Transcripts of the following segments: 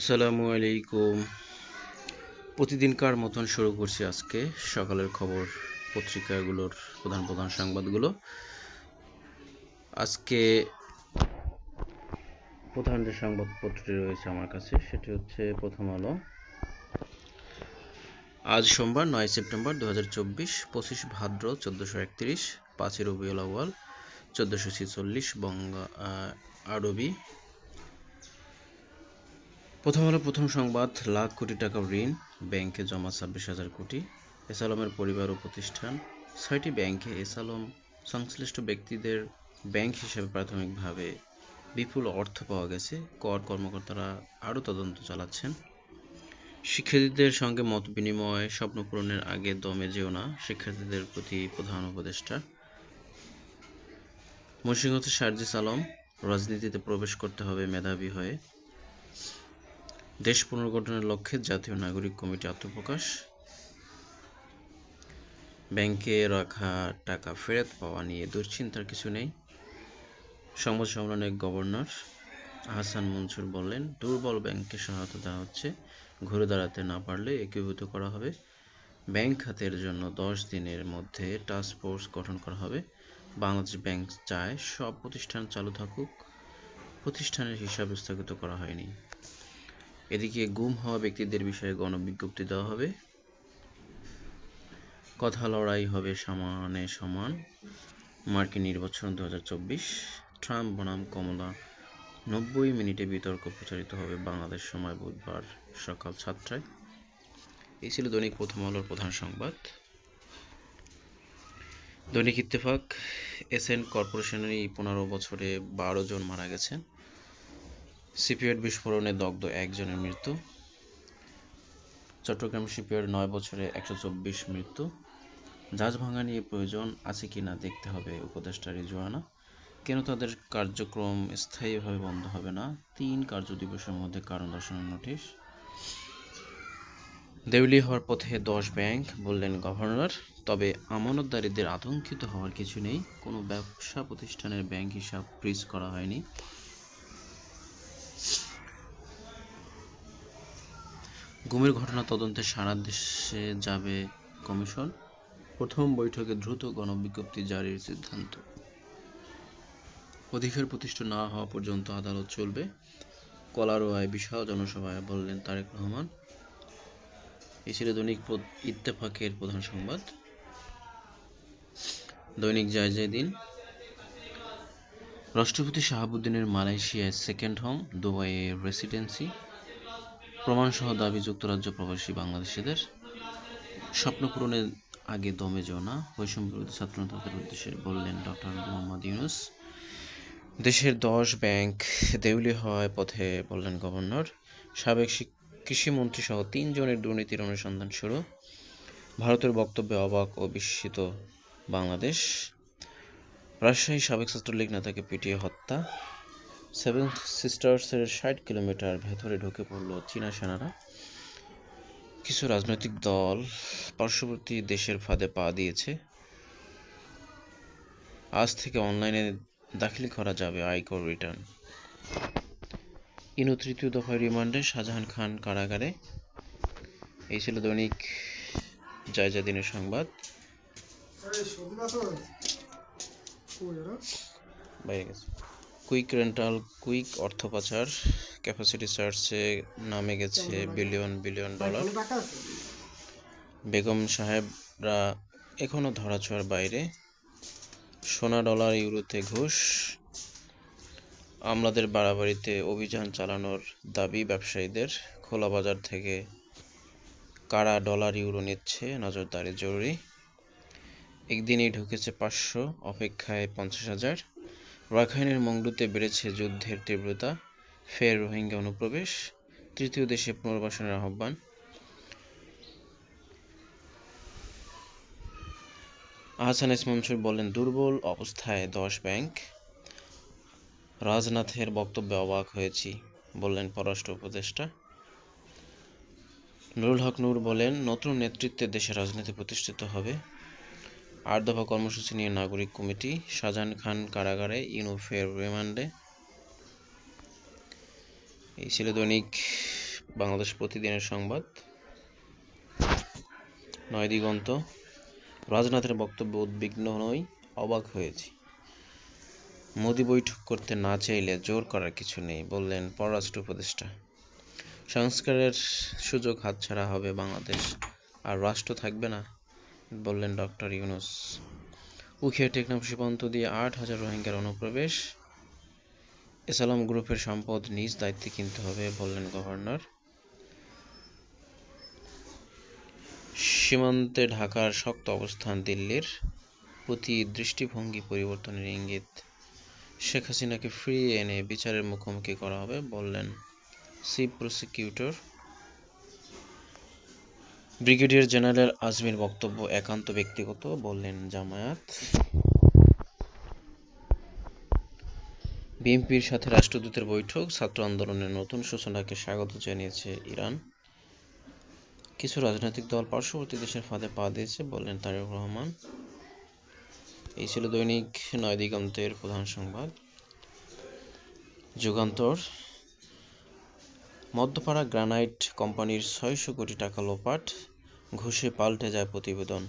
আসসালামু আলাইকুম। প্রতিদিনকার মতন শুরু করছি আজকে সকালের খবর পত্রিকাগুলোর প্রধান প্রধান সংবাদগুলো। আজকে প্রধান যে সংবাদপত্রটি রয়েছে আমার কাছে, সেটি হচ্ছে প্রথম আলো। আজ সোমবার নয় সেপ্টেম্বর দু হাজার চব্বিশ, পঁচিশ ভাদ্র চোদ্দোশো একত্রিশ, পাঁচই রবিউল আউয়াল চোদ্দোশো ছেচল্লিশ, বঙ্গা আরবি। প্রথম হলো প্রথম সংবাদ, লাখ কোটি টাকা ঋণ, ব্যাংকে জমা ছাব্বিশ হাজার কোটি। এসালমের পরিবার ও প্রতিষ্ঠান, ছয়টি ব্যাংকে এসালম সংশ্লিষ্ট ব্যক্তিদের ব্যাংক হিসেবে প্রাথমিকভাবে বিপুল অর্থ পাওয়া গেছে। কর কর্মকর্তারা আরও তদন্ত চালাচ্ছেন। শিক্ষার্থীদের সঙ্গে মত বিনিময়, স্বপ্ন পূরণের আগে দমে যেও না শিক্ষার্থীদের প্রতি প্রধান উপদেষ্টা। মসিংহতে সার্জিস আলম, রাজনীতিতে প্রবেশ করতে হবে মেধাবী হয়ে। দেশ পুনর্গঠনের লক্ষ্যে জাতীয় নাগরিক কমিটি আত্মপ্রকাশ। ব্যাংকে রাখা টাকা ফেরত পাওয়া নিয়ে দুশ্চিন্তার কিছু নেই। সংবাদ সম্মেলনে গভর্নর আহসান মনসুর বললেন, দুর্বল ব্যাংককে সহায়তা দেওয়া হচ্ছে। ঘুরে দাঁড়াতে না পারলে একীভূত করা হবে। ব্যাংক খাতের জন্য দশ দিনের মধ্যে টাস্ক ফোর্স গঠন করা হবে। বাংলাদেশ ব্যাংক চায় সব প্রতিষ্ঠান চালু থাকুক। প্রতিষ্ঠানের হিসাব স্থগিত করা হয়নি। এদিকে গুম হওয়া ব্যক্তিদের বিষয়ে গণবিজ্ঞপ্তি দেওয়া হবে। কথা লড়াই হবে সমানে সমান। মার্কিন নির্বাচন দু ট্রাম্প বনাম কমলা। নব্বই মিনিটে বিতর্ক প্রচারিত হবে বাংলাদেশ সময় বুধবার সকাল সাতটায়। এই ছিল দৈনিক প্রথম আলোর প্রধান সংবাদ। দৈনিক ইত্তেফাক। এসএন কর্পোরেশনের এই পনেরো বছরে বারো জন মারা গেছেন। সিপিএড বিস্ফোরণে দগ্ধ একজনের মৃত্যু। চট্টগ্রাম শিপইয়ার্ড নয় বছরে একশো চব্বিশ মৃত্যু। জাহাজ ভাঙা নিয়ে প্রয়োজন আছে কি না দেখতে হবে উপদেষ্টা রিজওয়ানা। কেন তাদের কার্যক্রম স্থায়ীভাবে বন্ধ হবে না? তিন কার্য দিবসের মধ্যে কারণ দর্শানোর নোটিশ। দেউলি হওয়ার পথে দশ ব্যাংক, বললেন গভর্নর, তবে আমানতদারীদের আতঙ্কিত হওয়ার কিছু নেই। কোনো ব্যবসা প্রতিষ্ঠানের ব্যাংক হিসাব ফ্রিজ করা হয়নি। গুমের ঘটনা তদন্তে সারা দেশে যাবে কমিশন। প্রথম বৈঠকে দ্রুত গণবিজ্ঞপ্তি জারির সিদ্ধান্ত। অধিকার প্রতিষ্ঠা না হওয়া পর্যন্ত আদালত চলবে। কলারোয়ায় বিশাল জনসভায় বললেন তারেক রহমান। এই ছিল দৈনিক ইত্তেফাকের প্রধান সংবাদ। দৈনিক জয় জয় দিন। রাষ্ট্রপতি শাহাবুদ্দিনের মালয়েশিয়ায় সেকেন্ড হোম, দুবাইয়ে রেসিডেন্সি প্রমাণসহ দাবি যুক্তরাজ্য প্রবাসী বাংলাদেশিদের স্বপ্ন পূরণের আগে দমে যেও না। বৈষম্য বিরোধী ছাত্র উদ্দেশ্যে বললেন ডক্টর মোহাম্মদ ইউনুস। দেশের দশ ব্যাংক দেউলি হওয়ার পথে বললেন গভর্নর, সাবেক কৃষিমন্ত্রী সহ তিনজনের দুর্নীতির অনুসন্ধান শুরু। ভারতের বক্তব্যে অবাক ও বিস্মিত বাংলাদেশ। রাজশাহী সাবেক ছাত্রলীগ নেতাকে পিটিয়ে হত্যা। সেভেন সিস্টার্সের ষাট কিলোমিটার ভেতরে ঢুকে পড়ল চীনা সেনারা। কিছু রাজনৈতিক দল পার্শ্ববর্তী দেশের ফাঁদে পা দিয়েছে। আজ থেকে অনলাইনে দাখিল করা যাবে আয়কর রিটার্ন। ইনু তৃতীয় দফায় রিমান্ডে শাহজাহান খান কারাগারে। এই ছিল দৈনিক জায়জা দিনের সংবাদ। বাইরে গেছে। কুইক রেন্টাল কুইক অর্থ পাচার ক্যাপাসিটি সার্চে নামে গেছে বিলিয়ন বিলিয়ন ডলার বেগম সাহেবরা এখনও ধরাছোঁয়ার বাইরে। সোনা ডলার ইউরোতে ঘুষ। আমলাদের বাড়াবাড়িতে অভিযান চালানোর দাবি ব্যবসায়ীদের। খোলা বাজার থেকে কারা ডলার ইউরো নিচ্ছে, নজরদারি জরুরি। একদিনেই ঢুকেছে পাঁচশো, অপেক্ষায় পঞ্চাশ হাজার। রাখাইনের মংডুতে বেড়েছে যুদ্ধের তীব্রতা, ফের রোহিঙ্গা অনুপ্রবেশ, তৃতীয় দেশে পুনর্বাসনের আহ্বান। আহসান এস মনসুর বললেন দুর্বল অবস্থায় দশ ব্যাংক, রাজনাথের বক্তব্যে অবাক হয়েছি, বললেন পররাষ্ট্র উপদেষ্টা। নুরুল হক নূর বলেন, নতুন নেতৃত্বে দেশের রাজনীতি প্রতিষ্ঠিত হবে। আট দফা কর্মসূচি নিয়ে নাগরিক কমিটি, শাহজাহান খান কারাগারে ইনু ফের রিমান্ডে। এই ছিল দৈনিক বাংলাদেশ প্রতিদিনের সংবাদ। নয় দিগন্ত। রাজনাথের বক্তব্য উদ্বিগ্ন নই অবাক হয়েছি। মোদি বৈঠক করতে না চাইলে জোর করার কিছু নেই, বললেন পররাষ্ট্র উপদেষ্টা। সংস্কারের সুযোগ হাতছাড়া হবে বাংলাদেশ, আর রাষ্ট্র থাকবে না। বললেন ডক্টর ইউনুস। উখিয়া টেকনাফ সীমান্ত দিয়ে আট হাজার রোহিঙ্গার অনুপ্রবেশ। এসালাম গ্রুপের সম্পদ নিজ দায়িত্বে কিনতে হবে বললেন গভর্নর। সীমান্তে ঢাকার শক্ত অবস্থান দিল্লির প্রতি দৃষ্টিভঙ্গি পরিবর্তনের ইঙ্গিত। শেখ হাসিনাকে ফিরিয়ে এনে বিচারের মুখোমুখি করা হবে বললেন chief prosecutor brigadier general Ajmer বক্তব্য একান্ত ব্যক্তিগত, বললেন জামায়াত। বিএনপির সাথে রাষ্ট্রদূতের বৈঠক, ছাত্র আন্দোলনের নতুন সূচনাকে স্বাগত জানিয়েছে ইরান। কিছু রাজনৈতিক দল পার্শ্ববর্তী দেশের ফাঁদে পা দিয়েছে, বললেন তারেক রহমান। এই ছিল দৈনিক নয় দিগন্তের প্রধান সংবাদ। যুগান্তর। মধ্যপাড়া গ্রানাইট কোম্পানির ছয়শো কোটি টাকা লোপাট। ঘুষে পাল্টে যায় প্রতিবেদন।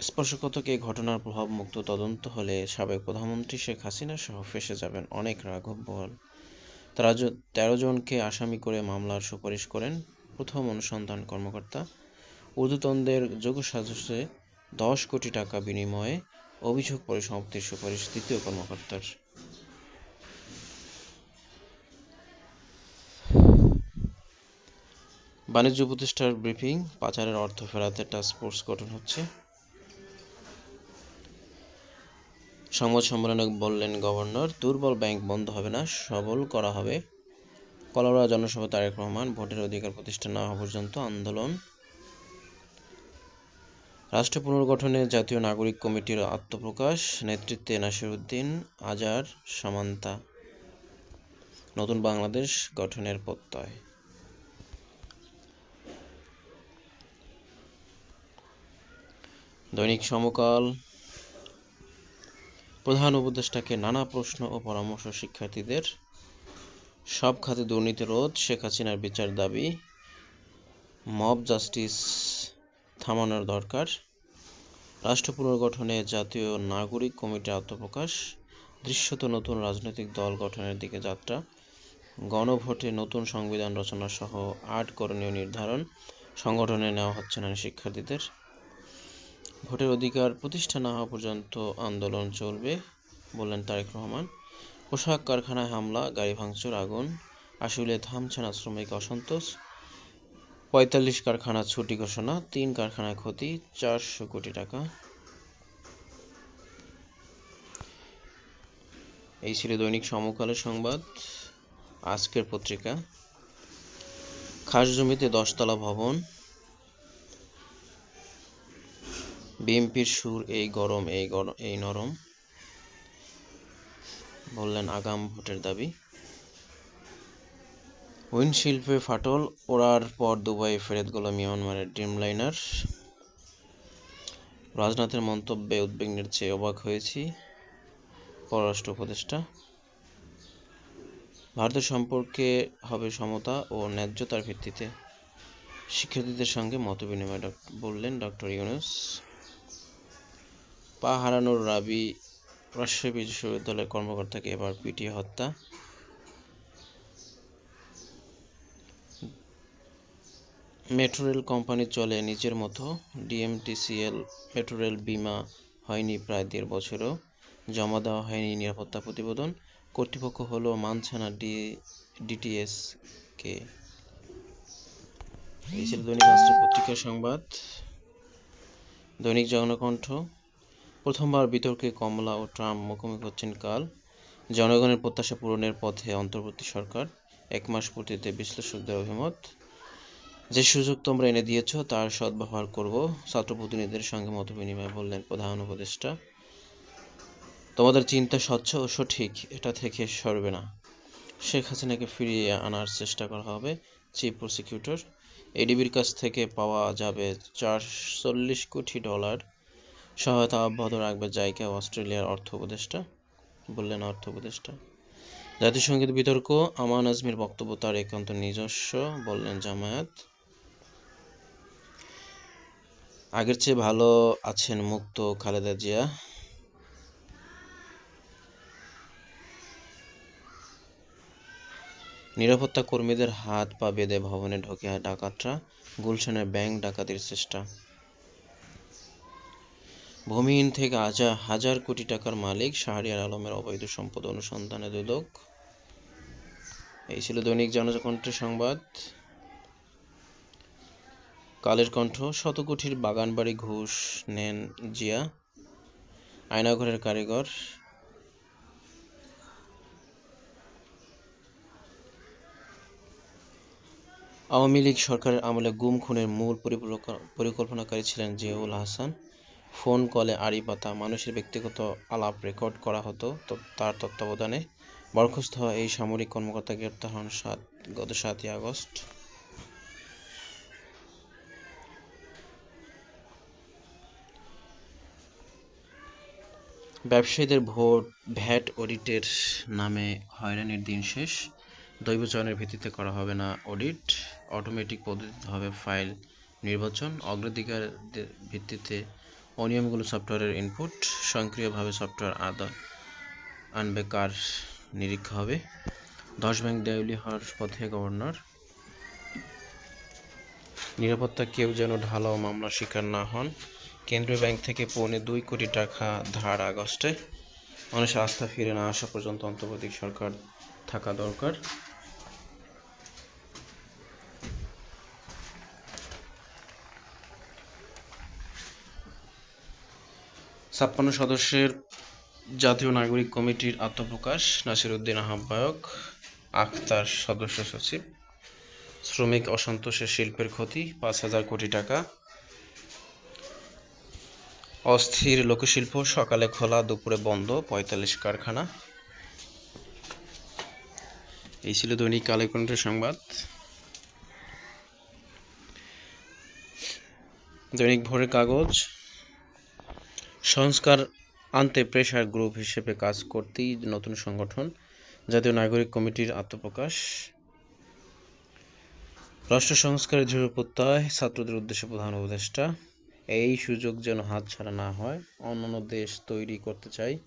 স্পর্শকতক ঘটনার প্রভাবমুক্ত তদন্ত হলে সাবেক প্রধানমন্ত্রী শেখ হাসিনা সহ ফেসে যাবেন অনেক রাঘব বল। তারা তেরো জনকে আসামি করে মামলার সুপারিশ করেন। প্রথম অনুসন্ধান কর্মকর্তা ঊর্ধ্বতনদের যোগসাজশে দশ কোটি টাকা বিনিময়ে অভিযোগ পরিসমাপ্তির সুপারিশ দ্বিতীয় কর্মকর্তার। বাণিজ্য প্রতিষ্ঠার ব্রিফিং, পাচারের অর্থ ফেরাতে টাস্কফোর্স গঠন হচ্ছে। সংবাদ সম্মেলনে বললেন গভর্নর, দুর্বল ব্যাংক বন্ধ হবে না, সবল করা হবে। কলরা জনসভা তারেক রহমান, ভোটের অধিকার প্রতিষ্ঠা না হওয়া পর্যন্ত আন্দোলন। রাষ্ট্র পুনর্গঠনে জাতীয় নাগরিক কমিটির আত্মপ্রকাশ, নেতৃত্বে নাসিরুদ্দিন আজার, সামান্তা। নতুন বাংলাদেশ গঠনের প্রত্যয়। দৈনিক সমকাল। প্রধান উপদেষ্টাকে নানা প্রশ্ন ও পরামর্শ শিক্ষার্থীদের। সব খাতে দুর্নীতি রোধ, শেখ হাসিনার বিচার দাবি। মব জাস্টিস থামানোর দরকার। রাষ্ট্র পুনর্গঠনে জাতীয় নাগরিক কমিটির আত্মপ্রকাশ। দৃশ্যত নতুন রাজনৈতিক দল গঠনের দিকে যাত্রা। গণভোটে নতুন সংবিধান রচনা সহ আট করণীয় নির্ধারণ। সংগঠনে নেওয়া হচ্ছে না শিক্ষার্থীদের। ভোটের অধিকার প্রতিষ্ঠা না হওয়া পর্যন্ত আন্দোলন চলবে, বললেন তারেক রহমান। পোশাক কারখানায় হামলা, গাড়ি ভাঙচুর, আগুন আসলে থামছে না শ্রমিক অসন্তোষ, পঁয়তাল্লিশ কারখানা ছুটি ঘোষণা, তিন কারখানায় ক্ষতি, চারশো কোটি টাকা। এই ছিল দৈনিক সমকালের সংবাদ। আজকের পত্রিকা। খাস জমিতে দশতলা ভবন বিএনপির সুর এই গরম এই গরম এই নরম, বললেন আগাম ভোটের দাবি। উইন্ডশিল্পে ফাটল, ওড়ার পর দুবাই ফেরত গেল মিয়ানমারের ড্রিমলাইনার। রাজনাথের মন্তব্যে উদ্বিগ্নের চেয়ে অবাক হয়েছি পররাষ্ট্র উপদেষ্টা। ভারতের সম্পর্কে হবে সমতা ও ন্যায্যতার ভিত্তিতে শিক্ষার্থীদের সঙ্গে মতবিনিময় বললেন ডক্টর ইউনুস। পা হারানোর রাবি রাজশাহী বিশ্ববিদ্যালয়ের কর্মকর্তাকে এবার পিটিয়ে হত্যা। মেট্রো রেল কোম্পানি চলে নিজের মতো। ডিএমটিসিএল মেট্রো রেল বিমা হয়নি প্রায় দেড় বছরও। জমা দেওয়া হয়নি নিরাপত্তা প্রতিবেদন। কর্তৃপক্ষ হলো মানছে না ডি, ডিটিএসকে। এই ছিল দৈনিক রাষ্ট্র পত্রিকার সংবাদ। দৈনিক জনকণ্ঠ। প্রথমবার বিতর্কে কমলা ও ট্রাম্প মুখোমুখি হচ্ছেন কাল। জনগণের প্রত্যাশা পূরণের পথে অন্তর্বর্তী সরকার এক মাস পূর্তিতে বিশ্লেষকদের অভিমত। যে সুযোগ তোমরা এনে দিয়েছ, তার সদ্ব্যবহার করব ছাত্র প্রতিনিধিদের সঙ্গে মত বিনিময় বললেন প্রধান উপদেষ্টা। তোমাদের চিন্তা স্বচ্ছ ও সঠিক, এটা থেকে সরবে না। শেখ হাসিনাকে ফিরিয়ে আনার চেষ্টা করা হবে, চিফ প্রসিকিউটর। এডিবির কাছ থেকে পাওয়া যাবে চারচল্লিশ কোটি ডলার। সহায়তা অব্যাহত রাখবে জাইকা, অস্ট্রেলিয়ার অর্থ উপদেষ্টা, বললেন অর্থ উপদেষ্টা। জাতিসংঘের বিতর্ক, আমান আজমির বক্তব্য তার একান্ত নিজস্ব, বললেন জামায়াত। আগের চেয়ে ভালো আছেন মুক্ত খালেদা জিয়া। নিরাপত্তা কর্মীদের হাত পা বেঁধে ভবনে ঢোকে ডাকাতরা। গুলশানের ব্যাংক ডাকাতির চেষ্টা। ভূমিহীন থেকে আজা হাজার কোটি টাকার মালিক শাহরিয়ার আলমের অবৈধ সম্পদ অনুসন্ধানে দুদক। এই ছিল দৈনিক জনকণ্ঠের সংবাদ। কালের কণ্ঠ শত কোটির বাগানবাড়ি ঘুষ নেন জিয়া, আয়নাঘরের কারিগর। আওয়ামী লীগ সরকারের আমলে গুম, খুনের মূল পরিকল্পনা- পরিকল্পনাকারী ছিলেন জিয়াউল হাসান। ফোন কলে আড়ি পাতা মানুষের ব্যক্তিগত আলাপ রেকর্ড করা হতো তার তত্ত্বাবধানে বরখাস্ত হওয়া এই সামরিক কর্মকর্তা গ্রেপ্তার হন সাত, গত সাতই আগস্ট। ব্যবসায়ীদের ভোট, ভ্যাট অডিটের নামে হয়রানির দিন শেষ। দৈব চয়নের ভিত্তিতে করা হবে না অডিট। অটোমেটিক পদ্ধতিতে হবে ফাইল নির্বাচন। অগ্রাধিকার ভিত্তিতে অনিয়মগুলো সফটওয়্যারের ইনপুট স্বয়ংক্রিয়ভাবে সফটওয়্যার আদা আনবে কার নিরীক্ষা হবে। দশ ব্যাংক দেউলি হওয়ার পথে গভর্নর নিরাপত্তা কেউ যেন ঢালাও মামলার শিকার না হন। কেন্দ্রীয় ব্যাংক থেকে পৌনে দুই কোটি টাকা ধার আগস্টে। মানুষের আস্থা ফিরে না আসা পর্যন্ত অন্তর্বর্তী সরকার থাকা দরকার। ছাপ্পান্ন সদস্যের জাতীয় নাগরিক কমিটির আত্মপ্রকাশ নাসিরউদ্দিন আহ্বায়ক, আখতার সদস্য সচিব, শ্রমিক অসন্তোষে শিল্পের ক্ষতি, পাঁচ হাজার কোটি টাকা। অস্থির লোকশিল্প, সকালে খোলা, দুপুরে বন্ধ, পঁয়তাল্লিশ কারখানা। এই ছিল দৈনিক কালেকণ্ঠের সংবাদ। দৈনিক ভোরের কাগজ সংস্কার আনতে প্রেসার গ্রুপ হিসেবে কাজ করতেই নতুন সংগঠন, জাতীয় নাগরিক কমিটির আত্মপ্রকাশ। রাষ্ট্র সংস্কারের দৃঢ় প্রত্যয়, ছাত্রদের উদ্দেশ্যে প্রধান উপদেষ্টা। এই সুযোগ যেন হাতছাড়া না হয়, অন্যান্য দেশ তৈরি করতে চাই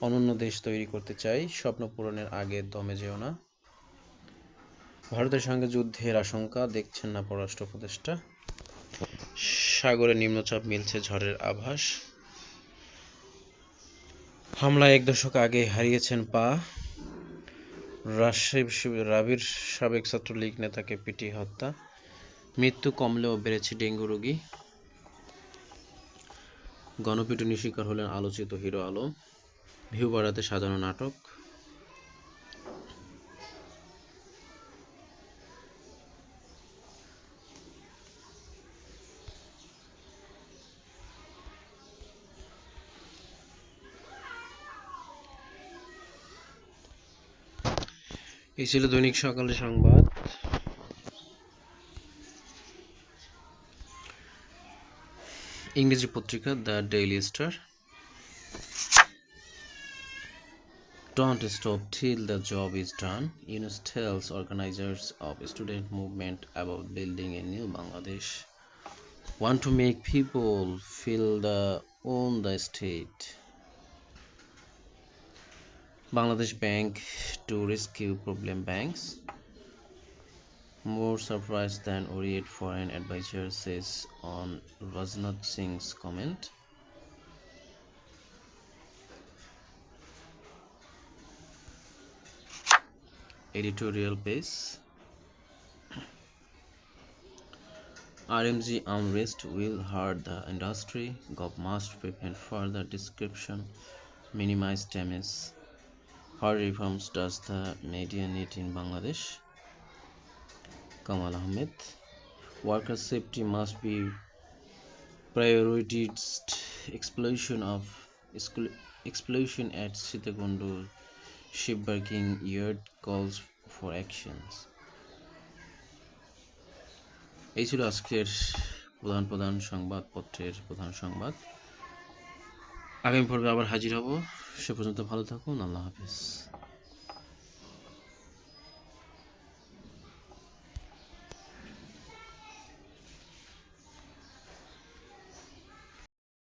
অনন্য দেশ তৈরি করতে চাই, স্বপ্ন পূরণের আগে দমে যেও না। ভারতের সঙ্গে যুদ্ধের আশঙ্কা, দেখছেন না পররাষ্ট্র উপদেষ্টা। সাগরে নিম্নচাপ মিলছে ঝড়ের আভাস। হামলায় এক দশক আগে হারিয়েছেন পা। রাজশাহী রাবির সাবেক ছাত্রলীগ নেতাকে পিটিয়ে হত্যা। মৃত্যু কমলেও বেড়েছে ডেঙ্গু রোগী। গণপিটুনি শিকার হলেন আলোচিত হিরো আলম। ভিউ বাড়াতে সাজানো নাটক। এই ছিল দৈনিক সকালের সংবাদ ইংরেজি পত্রিকা the Daily Star Don't stop till the job is done. Yunus tells organizers of student movement about building a new Bangladesh. Want to make people feel the own the state. Bangladesh Bank to rescue problem banks. More surprised than worried foreign advisor says on Rajnath Singh's comment. Editorial page. RMG armrest will hurt the industry. Gov must prevent further description, minimize damage. What reforms does the media need in Bangladesh? Kamal Ahmed. Worker safety must be prioritized. Explosion of explosion at Sitagundu shipbuilding yard calls for actions. এই ছিল আজকের প্রধান প্রধান সংবাদপত্রের প্রধান সংবাদ আগামী পর্বে আবার হাজির হব। সে পর্যন্ত ভালো থাকুন আল্লাহ হাফিজ।